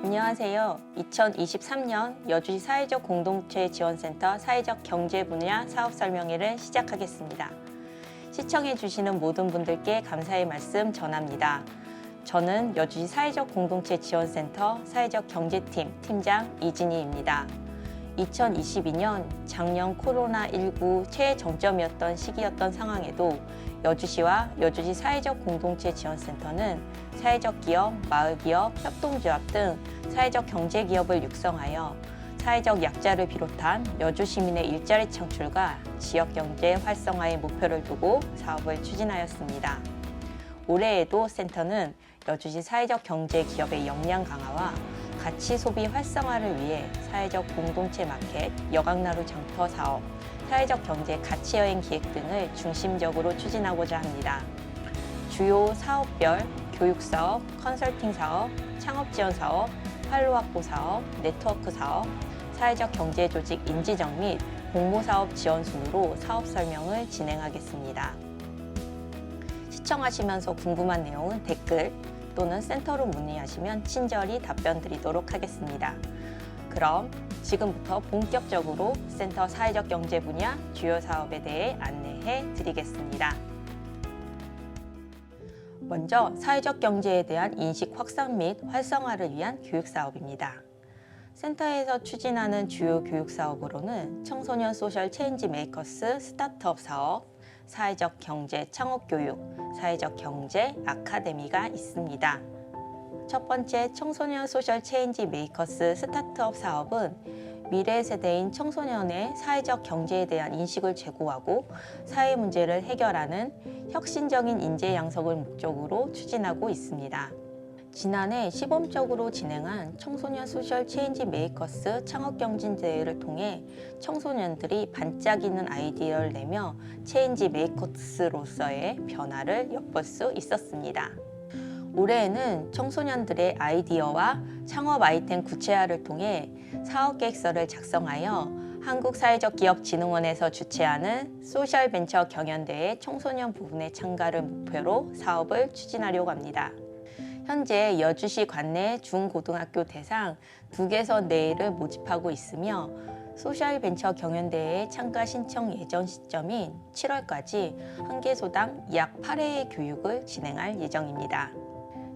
안녕하세요. 2023년 여주시 사회적 공동체 지원센터 사회적 경제 분야 사업 설명회를 시작하겠습니다. 시청해 주시는 모든 분들께 감사의 말씀 전합니다. 저는 여주시 사회적 공동체 지원센터 사회적 경제팀 팀장 이진희입니다. 2022년 작년 코로나19 최정점이었던 시기였던 상황에도 여주시와 여주시 사회적 공동체 지원센터는 사회적 기업, 마을 기업, 협동조합 등 사회적 경제 기업을 육성하여 사회적 약자를 비롯한 여주 시민의 일자리 창출과 지역 경제 활성화의 목표를 두고 사업을 추진하였습니다. 올해에도 센터는 여주시 사회적 경제 기업의 역량 강화와 가치 소비 활성화를 위해 사회적 공동체 마켓, 여강나루 장터 사업, 사회적 경제 가치 여행 기획 등을 중심적으로 추진하고자 합니다. 주요 사업별 교육 사업, 컨설팅 사업, 창업 지원 사업, 활로 확보 사업, 네트워크 사업, 사회적 경제 조직 인지정 및 공모 사업 지원 순으로 사업 설명을 진행하겠습니다. 시청하시면서 궁금한 내용은 댓글 또는 센터로 문의하시면 친절히 답변 드리도록 하겠습니다. 그럼 지금부터 본격적으로 센터 사회적 경제 분야 주요 사업에 대해 안내해 드리겠습니다. 먼저 사회적 경제에 대한 인식 확산 및 활성화를 위한 교육 사업입니다. 센터에서 추진하는 주요 교육 사업으로는 청소년 소셜 체인지 메이커스 스타트업 사업, 사회적 경제 창업 교육, 사회적 경제 아카데미가 있습니다. 첫 번째 청소년 소셜 체인지 메이커스 스타트업 사업은 미래 세대인 청소년의 사회적 경제에 대한 인식을 제고하고 사회 문제를 해결하는 혁신적인 인재 양성을 목적으로 추진하고 있습니다. 지난해 시범적으로 진행한 청소년 소셜 체인지 메이커스 창업 경진 대회를 통해 청소년들이 반짝이는 아이디어를 내며 체인지 메이커스로서의 변화를 엿볼 수 있었습니다. 올해에는 청소년들의 아이디어와 창업 아이템 구체화를 통해 사업 계획서를 작성하여 한국사회적기업진흥원에서 주최하는 소셜벤처 경연대회 청소년 부분의 참가를 목표로 사업을 추진하려고 합니다. 현재 여주시 관내 중고등학교 대상 두 개서 네를 모집하고 있으며 소셜벤처 경연대회 참가 신청 예정 시점인 7월까지 한 개소당 약 8회의 교육을 진행할 예정입니다.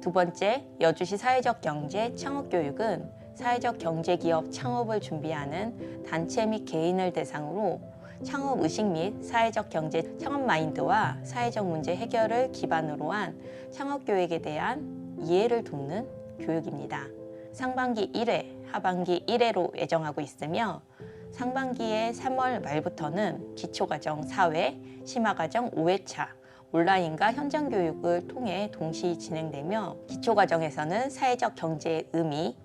두 번째, 여주시 사회적 경제 창업 교육은 사회적 경제 기업 창업을 준비하는 단체 및 개인을 대상으로 창업 의식 및 사회적 경제 창업 마인드와 사회적 문제 해결을 기반으로 한 창업 교육에 대한 이해를 돕는 교육입니다. 상반기 1회, 하반기 1회로 예정하고 있으며 상반기의 3월 말부터는 기초과정 4회, 심화과정 5회차, 온라인과 현장 교육을 통해 동시 진행되며 기초과정에서는 사회적 경제의 의미,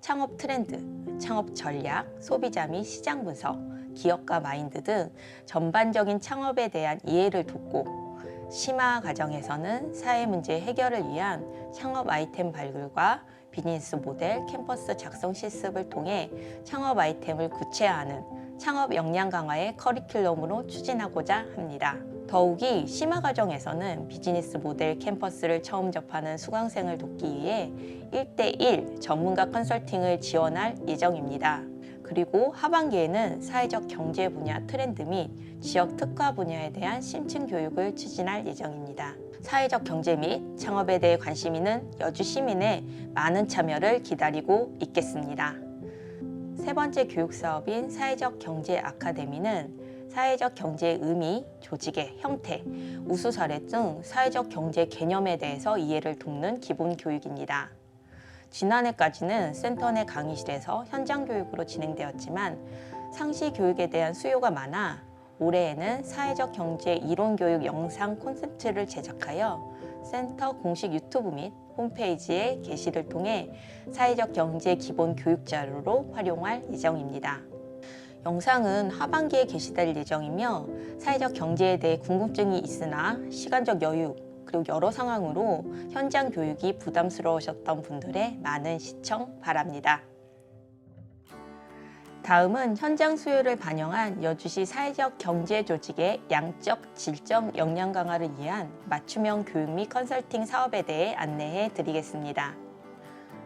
창업 트렌드, 창업 전략, 소비자 및 시장 분석, 기업가 마인드 등 전반적인 창업에 대한 이해를 돕고 심화 과정에서는 사회 문제 해결을 위한 창업 아이템 발굴과 비즈니스 모델 캠퍼스 작성 실습을 통해 창업 아이템을 구체화하는 창업 역량 강화의 커리큘럼으로 추진하고자 합니다. 더욱이 심화 과정에서는 비즈니스 모델 캠퍼스를 처음 접하는 수강생을 돕기 위해 1대1 전문가 컨설팅을 지원할 예정입니다. 그리고 하반기에는 사회적 경제 분야 트렌드 및 지역 특화 분야에 대한 심층 교육을 추진할 예정입니다. 사회적 경제 및 창업에 대해 관심 있는 여주 시민의 많은 참여를 기다리고 있겠습니다. 세 번째 교육 사업인 사회적 경제 아카데미는 사회적 경제의 의미, 조직의 형태, 우수 사례 등 사회적 경제 개념에 대해서 이해를 돕는 기본 교육입니다. 지난해까지는 센터 내 강의실에서 현장 교육으로 진행되었지만 상시 교육에 대한 수요가 많아 올해에는 사회적 경제 이론 교육 영상 콘텐츠를 제작하여 센터 공식 유튜브 및 홈페이지의 게시를 통해 사회적 경제 기본 교육 자료로 활용할 예정입니다. 영상은 하반기에 게시될 예정이며 사회적 경제에 대해 궁금증이 있으나 시간적 여유 그리고 여러 상황으로 현장 교육이 부담스러우셨던 분들의 많은 시청 바랍니다. 다음은 현장 수요를 반영한 여주시 사회적 경제 조직의 양적, 질적 역량 강화를 위한 맞춤형 교육 및 컨설팅 사업에 대해 안내해 드리겠습니다.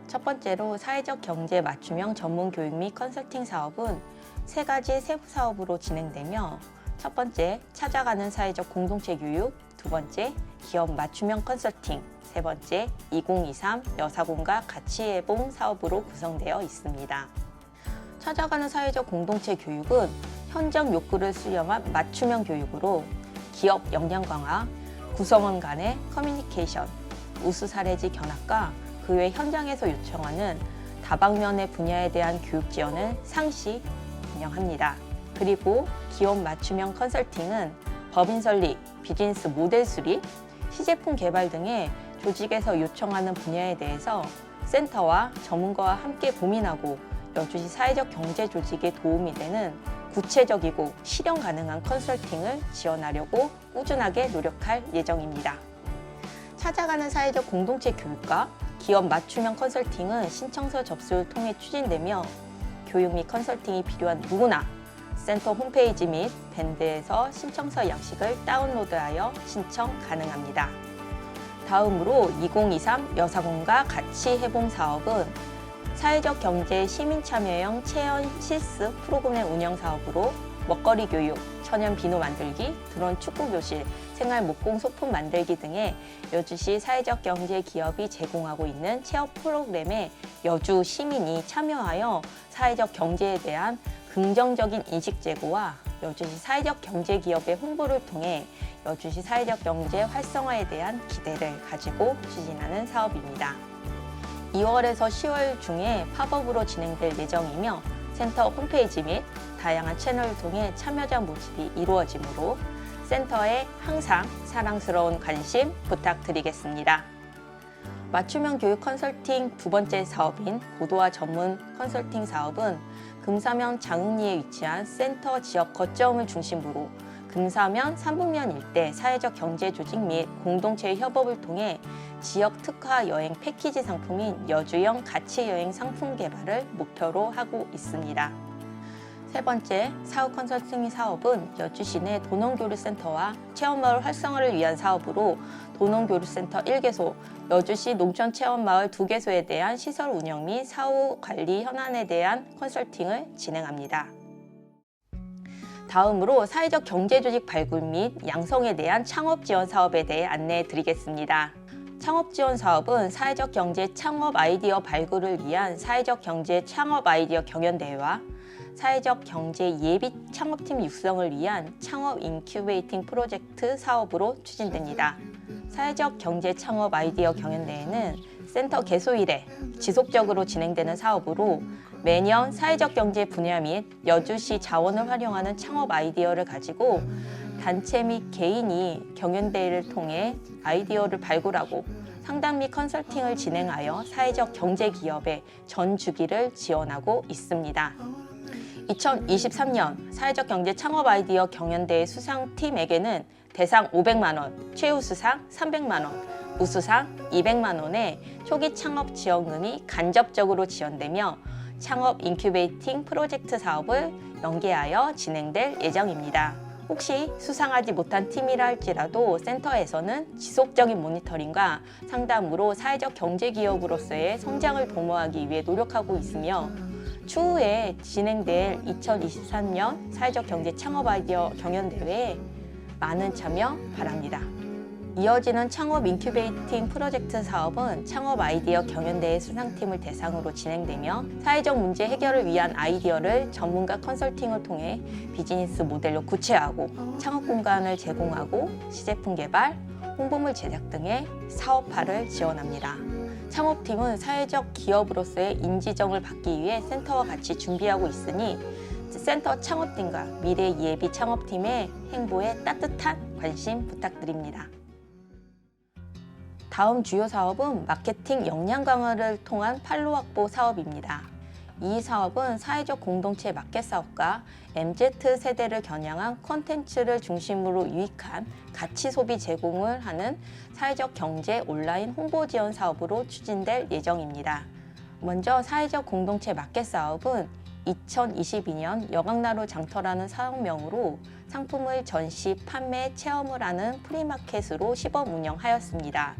첫 번째로 사회적 경제 맞춤형 전문 교육 및 컨설팅 사업은 세 가지 세부 사업으로 진행되며 첫 번째 찾아가는 사회적 공동체 교육, 두 번째 기업 맞춤형 컨설팅, 세 번째 2023 여사공과 해봉 사업으로 구성되어 있습니다. 찾아가는 사회적 공동체 교육은 현장 욕구를 수렴한 맞춤형 교육으로 기업 역량 강화, 구성원 간의 커뮤니케이션, 우수 사례지 견학과 그 외 현장에서 요청하는 다방면의 분야에 대한 교육 지원을 상시 운영합니다. 그리고 기업 맞춤형 컨설팅은 법인 설립, 비즈니스 모델 수립, 시제품 개발 등의 조직에서 요청하는 분야에 대해서 센터와 전문가와 함께 고민하고 여주시 사회적 경제 조직에 도움이 되는 구체적이고 실현 가능한 컨설팅을 지원하려고 꾸준하게 노력할 예정입니다. 찾아가는 사회적 공동체 교육과 기업 맞춤형 컨설팅은 신청서 접수를 통해 추진되며 교육 및 컨설팅이 필요한 누구나 센터 홈페이지 및 밴드에서 신청서 양식을 다운로드하여 신청 가능합니다. 다음으로 2023 여사공과 같이 해봉 사업은 사회적 경제 시민 참여형 체험 실습 프로그램 운영 사업으로 먹거리 교육, 천연 비누 만들기, 드론 축구 교실, 생활 목공 소품 만들기 등의 여주시 사회적 경제 기업이 제공하고 있는 체험 프로그램에 여주 시민이 참여하여 사회적 경제에 대한 긍정적인 인식 제고와 여주시 사회적 경제 기업의 홍보를 통해 여주시 사회적 경제 활성화에 대한 기대를 가지고 추진하는 사업입니다. 2월에서 10월 중에 팝업으로 진행될 예정이며 센터 홈페이지 및 다양한 채널을 통해 참여자 모집이 이루어지므로 센터에 항상 사랑스러운 관심 부탁드리겠습니다. 맞춤형 교육 컨설팅 두 번째 사업인 고도화 전문 컨설팅 사업은 금사면 장흥리에 위치한 센터 지역 거점을 중심으로 금사면 삼북면 일대 사회적 경제 조직 및 공동체 협업을 통해 지역 특화 여행 패키지 상품인 여주형 가치 여행 상품 개발을 목표로 하고 있습니다. 세 번째 사후 컨설팅 사업은 여주 시 내 도농교류센터와 체험마을 활성화를 위한 사업으로 도농교류센터 1개소, 여주시 농촌체험마을 2개소에 대한 시설 운영 및 사후 관리 현안에 대한 컨설팅을 진행합니다. 다음으로 사회적 경제조직 발굴 및 양성에 대한 창업 지원 사업에 대해 안내해 드리겠습니다. 창업 지원 사업은 사회적 경제 창업 아이디어 발굴을 위한 사회적 경제 창업 아이디어 경연대회와 사회적 경제 예비 창업팀 육성을 위한 창업 인큐베이팅 프로젝트 사업으로 추진됩니다. 사회적 경제 창업 아이디어 경연대회는 센터 개소 이래 지속적으로 진행되는 사업으로 매년 사회적 경제 분야 및 여주시 자원을 활용하는 창업 아이디어를 가지고 단체 및 개인이 경연대회를 통해 아이디어를 발굴하고 상담 및 컨설팅을 진행하여 사회적 경제 기업의 전 주기를 지원하고 있습니다. 2023년 사회적 경제 창업 아이디어 경연대회 수상팀에게는 대상 500만 원, 최우수상 300만 원, 우수상 200만 원의 초기 창업 지원금이 간접적으로 지원되며 창업 인큐베이팅 프로젝트 사업을 연계하여 진행될 예정입니다. 혹시 수상하지 못한 팀이라 할지라도 센터에서는 지속적인 모니터링과 상담으로 사회적 경제 기업으로서의 성장을 도모하기 위해 노력하고 있으며 추후에 진행될 2023년 사회적 경제 창업 아이디어 경연 대회에 많은 참여 바랍니다. 이어지는 창업 인큐베이팅 프로젝트 사업은 창업 아이디어 경연대회 수상팀을 대상으로 진행되며 사회적 문제 해결을 위한 아이디어를 전문가 컨설팅을 통해 비즈니스 모델로 구체화하고 창업 공간을 제공하고 시제품 개발, 홍보물 제작 등의 사업화를 지원합니다. 창업팀은 사회적 기업으로서의 인지정을 받기 위해 센터와 같이 준비하고 있으니 센터 창업팀과 미래 예비 창업팀의 행보에 따뜻한 관심 부탁드립니다. 다음 주요 사업은 마케팅 역량 강화를 통한 판로 확보 사업입니다. 이 사업은 사회적 공동체 마켓 사업과 MZ 세대를 겨냥한 콘텐츠를 중심으로 유익한 가치 소비 제공을 하는 사회적 경제 온라인 홍보 지원 사업으로 추진될 예정입니다. 먼저 사회적 공동체 마켓 사업은 2022년 여강나루 장터라는 사업명으로 상품을 전시, 판매, 체험을 하는 프리마켓으로 시범 운영하였습니다.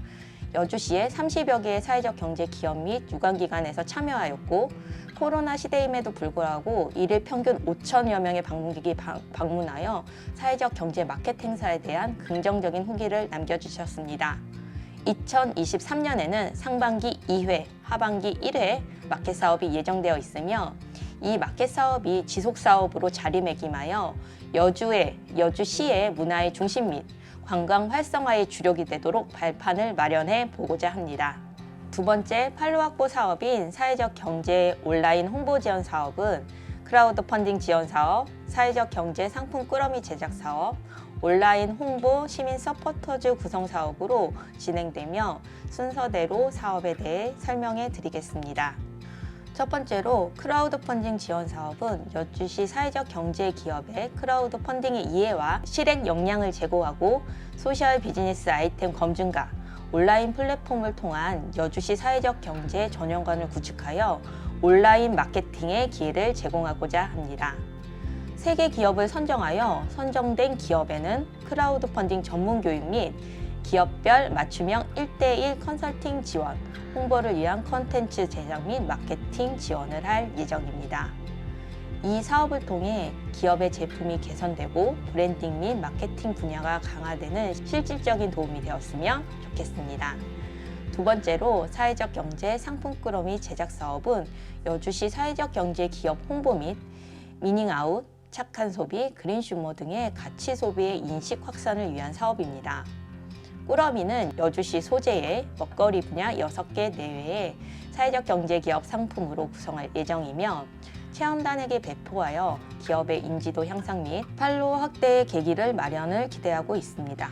여주시의 30여 개의 사회적 경제 기업 및 유관기관에서 참여하였고 코로나 시대임에도 불구하고 일일 평균 5천여 명의 방문객이 방- 방문하여 사회적 경제 마켓 행사에 대한 긍정적인 후기를 남겨주셨습니다. 2023년에는 상반기 2회, 하반기 1회 마켓 사업이 예정되어 있으며 이 마켓 사업이 지속 사업으로 자리매김하여 여주의 여주시의 문화의 중심 및 관광 활성화의 주력이 되도록 발판을 마련해 보고자 합니다. 두 번째 판로 확보 사업인 사회적 경제 온라인 홍보 지원 사업은 크라우드 펀딩 지원 사업, 사회적 경제 상품 꾸러미 제작 사업, 온라인 홍보 시민 서포터즈 구성 사업으로 진행되며 순서대로 사업에 대해 설명해 드리겠습니다. 첫 번째로 크라우드 펀딩 지원 사업은 여주시 사회적 경제 기업의 크라우드 펀딩의 이해와 실행 역량을 제고하고 소셜 비즈니스 아이템 검증과 온라인 플랫폼을 통한 여주시 사회적 경제 전용관을 구축하여 온라인 마케팅의 기회를 제공하고자 합니다. 세개 기업을 선정하여 선정된 기업에는 크라우드 펀딩 전문 교육 및 기업별 맞춤형 1대1 컨설팅 지원, 홍보를 위한 컨텐츠 제작 및 마케팅 지원을 할 예정입니다. 이 사업을 통해 기업의 제품이 개선되고 브랜딩 및 마케팅 분야가 강화되는 실질적인 도움이 되었으면 좋겠습니다. 두 번째로 사회적 경제 상품 꾸러미 제작 사업은 여주시 사회적 경제 기업 홍보 및 미닝아웃, 착한 소비, 그린슈머 등의 가치 소비의 인식 확산을 위한 사업입니다. 꾸러미는 여주시 소재의 먹거리 분야 6개 내외의 사회적 경제 기업 상품으로 구성할 예정이며 체험단에게 배포하여 기업의 인지도 향상 및 판로 확대의 계기를 마련을 기대하고 있습니다.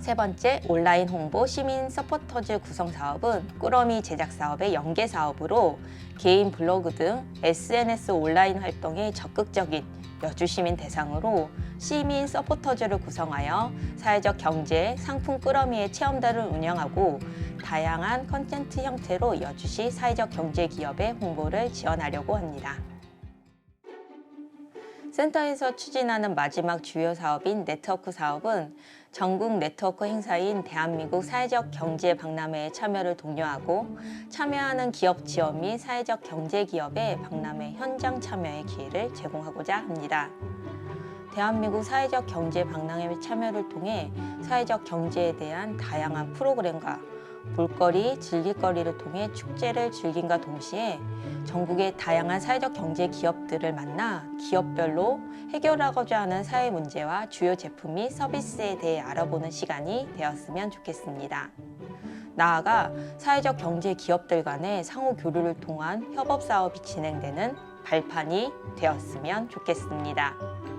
세 번째, 온라인 홍보 시민 서포터즈 구성 사업은 꾸러미 제작 사업의 연계 사업으로 개인 블로그 등 SNS 온라인 활동에 적극적인 여주 시민 대상으로 시민 서포터즈를 구성하여 사회적 경제 상품 꾸러미의 체험단을 운영하고 다양한 컨텐츠 형태로 여주시 사회적 경제 기업의 홍보를 지원하려고 합니다. 센터에서 추진하는 마지막 주요 사업인 네트워크 사업은 전국 네트워크 행사인 대한민국 사회적 경제 박람회에 참여를 독려하고 참여하는 기업 지원 및 사회적 경제 기업의 박람회 현장 참여의 기회를 제공하고자 합니다. 대한민국 사회적 경제 박람회 참여를 통해 사회적 경제에 대한 다양한 프로그램과 볼거리, 즐길거리를 통해 축제를 즐김과 동시에 전국의 다양한 사회적 경제 기업들을 만나 기업별로 해결하고자 하는 사회 문제와 주요 제품 및 서비스에 대해 알아보는 시간이 되었으면 좋겠습니다. 나아가 사회적 경제 기업들 간의 상호 교류를 통한 협업 사업이 진행되는 발판이 되었으면 좋겠습니다.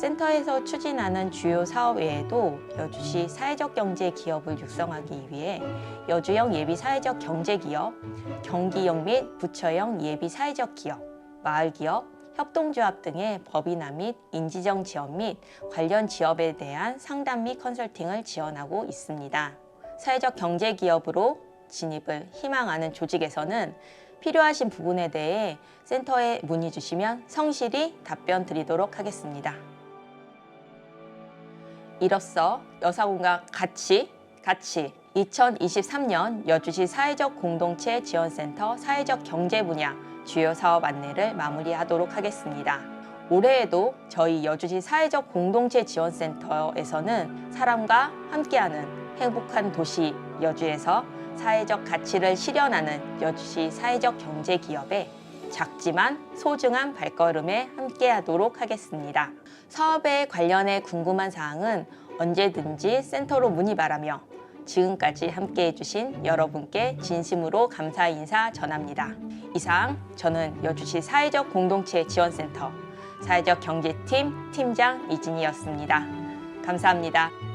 센터에서 추진하는 주요 사업 외에도 여주시 사회적 경제 기업을 육성하기 위해 여주형 예비 사회적 경제 기업, 경기형 및 부처형 예비 사회적 기업, 마을 기업, 협동조합 등의 법인화 및 인지정 지원 및 관련 지업에 대한 상담 및 컨설팅을 지원하고 있습니다. 사회적 경제 기업으로 진입을 희망하는 조직에서는 필요하신 부분에 대해 센터에 문의 주시면 성실히 답변 드리도록 하겠습니다. 이로써 여사군과 같이 같이 2023년 여주시 사회적 공동체 지원센터 사회적 경제 분야 주요 사업 안내를 마무리하도록 하겠습니다. 올해에도 저희 여주시 사회적 공동체 지원센터에서는 사람과 함께하는 행복한 도시 여주에서 사회적 가치를 실현하는 여주시 사회적 경제 기업에 작지만 소중한 발걸음에 함께하도록 하겠습니다. 사업에 관련해 궁금한 사항은 언제든지 센터로 문의 바라며 지금까지 함께 해 주신 여러분께 진심으로 감사 인사 전합니다. 이상 저는 여주시 사회적 공동체 지원센터 사회적 경제팀 팀장 이진이었습니다. 감사합니다.